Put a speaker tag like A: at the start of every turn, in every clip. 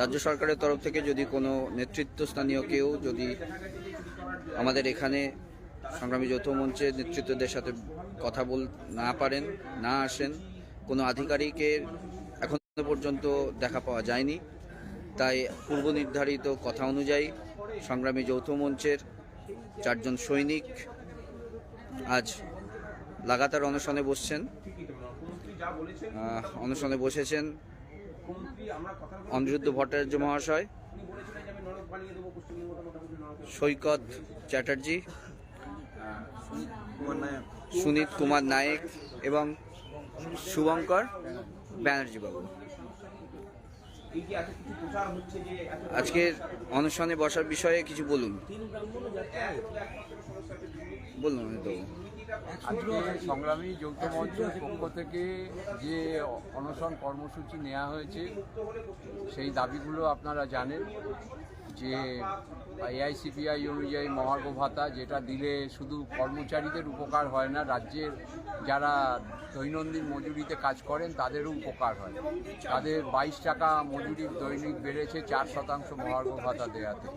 A: রাজ্য সরকারের তরফ থেকে যদি কোনো নেতৃত্বস্থানীয় কেউ যদি আমাদের এখানে সংগ্রামী যৌথ মঞ্চের নেতৃত্বদের সাথে কথা বল, না পারেন, না আসেন, কোনো আধিকারিকের এখনও পর্যন্ত দেখা পাওয়া যায়নি। তাই পূর্ব নির্ধারিত কথা অনুযায়ী সংগ্রামী যৌথ মঞ্চের চারজন সৈনিক আজ লাগাতার অনশনে বসছেন। অনশনে বসেছেন। অনিরুদ্ধ ভট্টাচার্য মহাশয়, সৈকত চ্যাটার্জি, সুনীত কুমার নায়েক এবং শুভঙ্কর ব্যানার্জি বাবু। আজকের অনুষ্ঠানে বসার বিষয়ে কিছু বলুন। বলুন
B: সংগ্রামী যৌথ মঞ্চের পক্ষ থেকে যে অনশন কর্মসূচি নেওয়া হয়েছে, সেই দাবিগুলো আপনারা জানেন যে এআইসিপিআই অনুযায়ী মহার্ঘ ভাতা যেটা দিলে শুধু কর্মচারীদের উপকার হয় না, রাজ্যের যারা দৈনন্দিন মজুরিতে কাজ করেন তাদেরও উপকার হয়। তাদের বাইশ টাকা মজুরির দৈনিক বেড়েছে চার শতাংশ মহার্ঘ ভাতা দেওয়াতে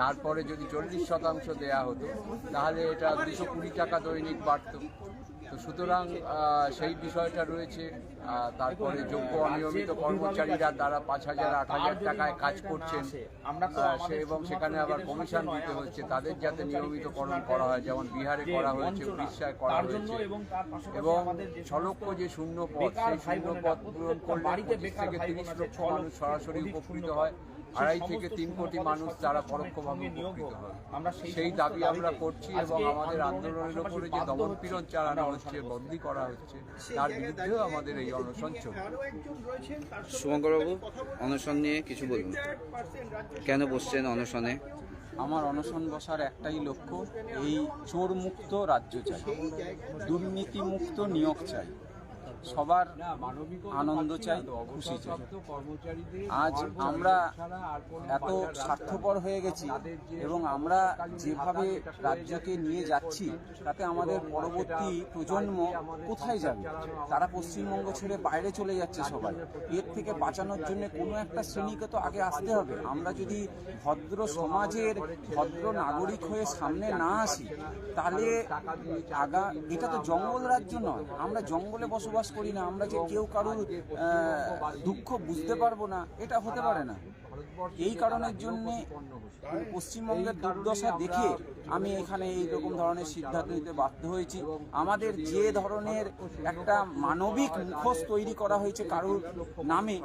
B: তারপরে যদি চল্লিশ শতাংশ দেয়া হতো, তাহলে এটা দুশো কুড়ি টাকা দৈনিক বাড়তো তো সুতরাং সেই বিষয়টা রয়েছে তারপরে যোগ্য অনিয়মিত কর্মচারীরা তারা পাঁচ হাজার আট হাজার টাকায় কাজ করছেন সে এবং সেখানে আবার কমিশন দিতে হচ্ছে তাদের যাতে নিয়মিতকরণ করা হয় যেমন বিহারে করা হয়েছে উড়িষ্যায় করা হয়েছে। এবং ছ লক্ষ যে শূন্য পদ সেই শূন্য পদ পূরণ করলে থেকে তিরিশ লক্ষ মানুষ সরাসরি উপকৃত হয়। আড়াই থেকে তিন কোটি মানুষ তারা পরোক্ষভাবে উপকৃত হয়। সেই দাবি আমরা করছি এবং আমাদের আন্দোলনের উপরে যে দমনপীড়ন চালানো হচ্ছে বন্দি করা হচ্ছে তার বিরুদ্ধেও আমাদের এই অনশন চলছে।
A: শুভঙ্করবাবু অনশন নিয়ে কিছু বলুন। কেন বসছেন অনশনে?
C: আমার অনশন বসার একটাই লক্ষ্য এই চোর মুক্ত রাজ্য চাই। দুর্নীতি মুক্ত নিয়োগ চাই। সবার আনন্দ চাই খুশি চাই। আজ আমরা এত স্বার্থপর হয়ে গেছি এবং আমরা যেভাবে রাজ্যকে নিয়ে যাচ্ছি তাতে আমাদের পরবর্তী প্রজন্ম কোথায় যাবে? তারা পশ্চিমবঙ্গ ছেড়ে বাইরে চলে যাচ্ছে সবাই। এর থেকে বাঁচানোর জন্য কোনো একটা শ্রেণীকে তো আগে আসতে হবে। আমরা যদি ভদ্র সমাজের ভদ্র নাগরিক হয়ে সামনে না আসি তাহলে আগা এটা তো জঙ্গল রাজ্য নয়। আমরা জঙ্গলে বসবাস করি না, আমরা যে কেউ কারোর দুঃখ বুঝতে পারব না, এটা হতে পারে না। এই কারণের জন্য পশ্চিমবঙ্গের দুর্দশা দেখে আমি এখানে এই রকম ধরনের সিদ্ধান্ত নিতে বাধ্য হয়েছি। আমাদের যে ধরনের একটা মানবিক মুখোশ তৈরি করা হয়েছে কারোর নামে